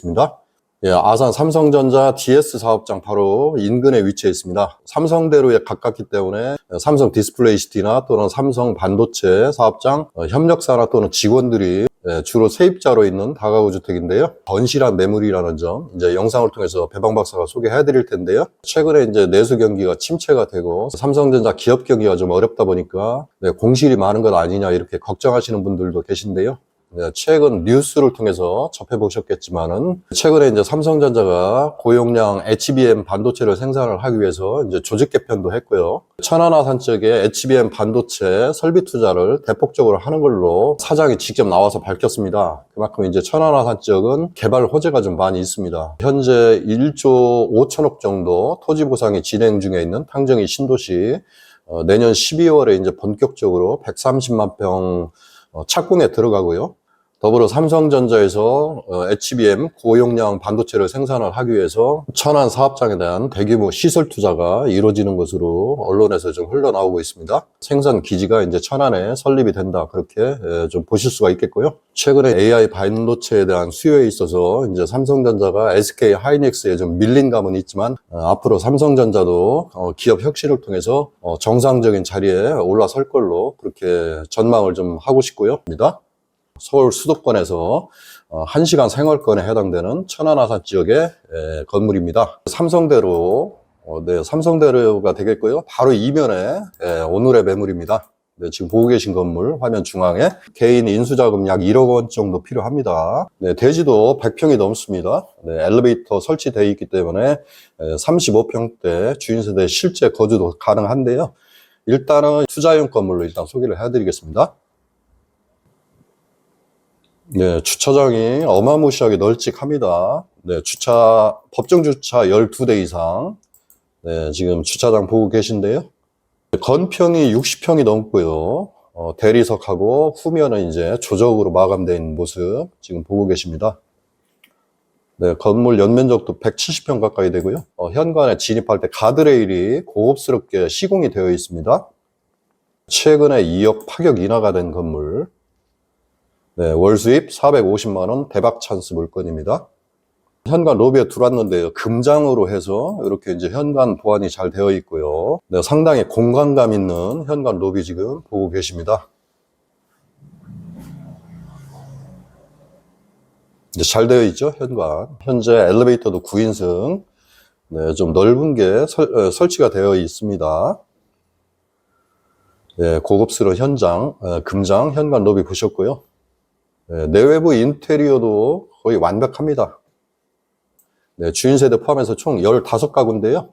있습니다. 예, 아산 삼성전자 DS 사업장 바로 인근에 위치해 있습니다. 삼성대로에 가깝기 때문에 삼성 디스플레이 시티나 또는 삼성 반도체 사업장 어, 협력사나 또는 직원들이 예, 주로 세입자로 있는 다가구 주택인데요. 건실한 매물이라는 점 이제 영상을 통해서 배방 박사가 소개해 드릴 텐데요. 최근에 이제 내수 경기가 침체가 되고 삼성전자 기업 경기가 좀 어렵다 보니까 네, 공실이 많은 것 아니냐 이렇게 걱정하시는 분들도 계신데요. 네, 최근 뉴스를 통해서 접해보셨겠지만은 최근에 이제 삼성전자가 고용량 HBM 반도체를 생산을 하기 위해서 이제 조직 개편도 했고요. 천안아산 쪽에 HBM 반도체 설비 투자를 대폭적으로 하는 걸로 사장이 직접 나와서 밝혔습니다. 그만큼 이제 천안아산 지역은 개발 호재가 좀 많이 있습니다. 현재 1조 5천억 정도 토지 보상이 진행 중에 있는 탕정이 신도시 어, 내년 12월에 이제 본격적으로 130만 평 어, 착공에 들어가고요. 더불어 삼성전자에서 어, HBM 고용량 반도체를 생산을 하기 위해서 천안 사업장에 대한 대규모 시설 투자가 이루어지는 것으로 언론에서 좀 흘러나오고 있습니다. 생산 기지가 이제 천안에 설립이 된다 그렇게 에, 좀 보실 수가 있겠고요. 최근에 AI 반도체에 대한 수요에 있어서 이제 삼성전자가 SK 하이닉스에 좀 밀린 감은 있지만 어, 앞으로 삼성전자도 어, 기업 혁신을 통해서 어, 정상적인 자리에 올라설 걸로 그렇게 전망을 좀 하고 싶고요. 입니다. 서울 수도권에서 어, 1시간 생활권에 해당되는 천안아산 지역의 에, 건물입니다. 삼성대로, 어, 네, 삼성대로가 되겠고요. 바로 이면에 에, 오늘의 매물입니다. 네, 지금 보고 계신 건물 화면 중앙에 개인 인수자금 약 1억 원 정도 필요합니다. 네, 대지도 100평이 넘습니다. 네, 엘리베이터 설치되어 있기 때문에 에, 35평대 주인세대 실제 거주도 가능한데요. 일단은 투자용 건물로 일단 소개를 해드리겠습니다. 네, 주차장이 어마무시하게 널찍합니다. 네, 주차, 법정 주차 12대 이상. 네, 지금 주차장 보고 계신데요. 건평이 60평이 넘고요. 어, 대리석하고 후면은 이제 조적으로 있는 모습 지금 보고 계십니다. 네, 건물 연면적도 170평 가까이 되고요. 어, 현관에 진입할 때 가드레일이 고급스럽게 시공이 되어 있습니다. 최근에 2억 파격 인하가 된 건물. 네, 월 수입 450만 원 대박 찬스 물건입니다. 현관 로비에 들어왔는데요. 금장으로 해서 이렇게 이제 현관 보안이 잘 되어 있고요. 네, 상당히 공간감 있는 현관 로비 지금 보고 계십니다. 이제 잘 되어 있죠, 현관. 현재 엘리베이터도 9인승. 네, 좀 넓은 게 설, 어, 설치가 되어 있습니다. 네, 고급스러운 현장, 어, 금장, 현관 로비 보셨고요. 네, 내외부 인테리어도 거의 완벽합니다. 네, 주인 세대 포함해서 총 15가구인데요.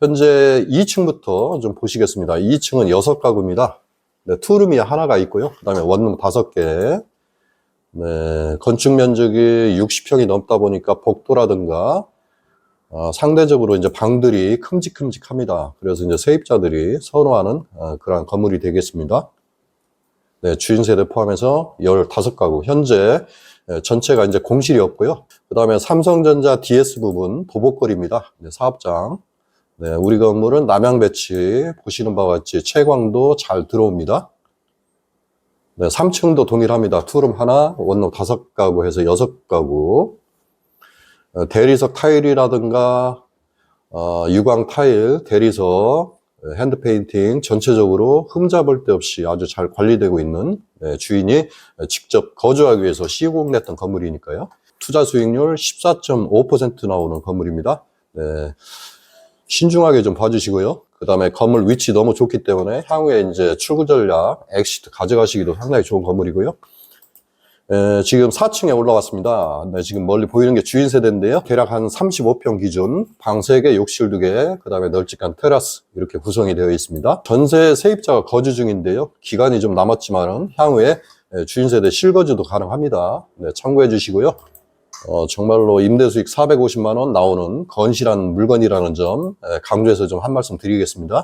현재 2층부터 좀 보시겠습니다. 2층은 6가구입니다. 네, 투룸이 하나가 있고요. 그 다음에 원룸 5개. 네, 건축 면적이 60평이 넘다 보니까 복도라든가 어, 상대적으로 이제 방들이 큼직큼직합니다. 그래서 이제 세입자들이 선호하는 어, 그러한 건물이 되겠습니다. 네, 주인 세대 포함해서 15가구. 현재 예, 전체가 이제 공실이 없고요. 그 다음에 삼성전자 DS 부분 도복거리입니다. 네, 사업장. 네, 우리 건물은 남양 배치 보시는 바와 같이 채광도 잘 들어옵니다. 네, 3층도 동일합니다. 투룸 하나, 원룸 다섯 가구 해서 여섯 가구. 어, 대리석 타일이라든가 어, 유광 타일, 대리석, 핸드 페인팅 전체적으로 흠잡을 데 없이 아주 잘 관리되고 있는 네, 주인이 직접 거주하기 위해서 시공했던 건물이니까요. 투자 수익률 14.5% 나오는 건물입니다. 네, 신중하게 좀 봐주시고요. 그 다음에 건물 위치 너무 좋기 때문에 향후에 이제 출구 전략, 엑시트 가져가시기도 상당히 좋은 건물이고요. 에, 지금 4층에 올라왔습니다. 네, 지금 멀리 보이는 게 주인 세대인데요. 대략 한 35평 기준, 방 3개, 욕실 2개, 그 다음에 널찍한 테라스 이렇게 구성이 되어 있습니다. 전세 세입자가 거주 중인데요. 기간이 좀 남았지만은 향후에 에, 주인 세대 실거주도 가능합니다. 네, 참고해 주시고요. 어, 정말로 임대 수익 450만 원 나오는 건실한 물건이라는 점 에, 강조해서 좀 한 말씀 드리겠습니다.